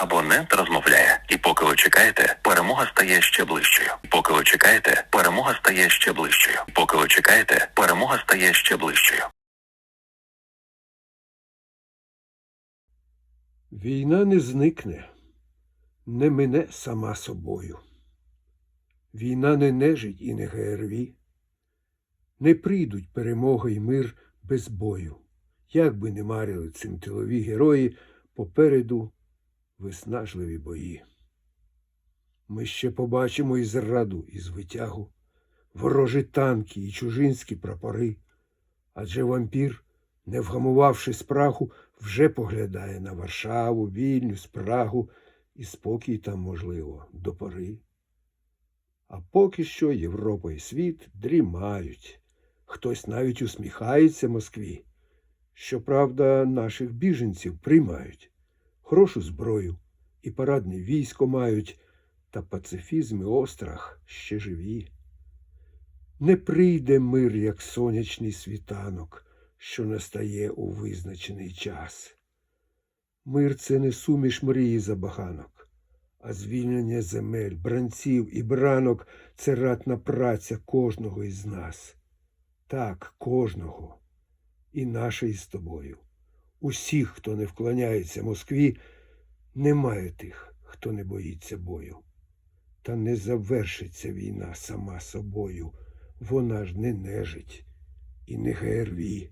Абонент розмовляє, і поки ви чекаєте, перемога стає ще ближчою. Поки ви чекаєте, перемога стає ще ближчою. Поки ви чекаєте, перемога стає ще ближчою. Війна не зникне, не мине сама собою. Війна не нежить і не ГРВІ. Не прийдуть перемога і мир без бою. Як би не марили цим тилові герої, попереду виснажливі бої. Ми ще побачимо і зраду, і звитягу, ворожі танки і чужинські прапори. Адже вампір, не вгамувавши спраху, вже поглядає на Варшаву, Вільнюс, Прагу, і спокій там, можливо, до пори. А поки що Європа і світ дрімають. Хтось навіть усміхається Москві. Щоправда, наших біженців приймають, хорошу зброю і парадне військо мають, та пацифізм і острах ще живі. Не прийде мир, як сонячний світанок, що настає у визначений час. Мир це не суміш мрії забаганок, а звільнення земель, бранців і бранок це ратна праця кожного із нас. Так, кожного. І наша із тобою. Усіх, хто не вклоняється Москві, немає тих, хто не боїться бою. Та не завершиться війна сама собою. Вона ж не нежить і не ГРВІ.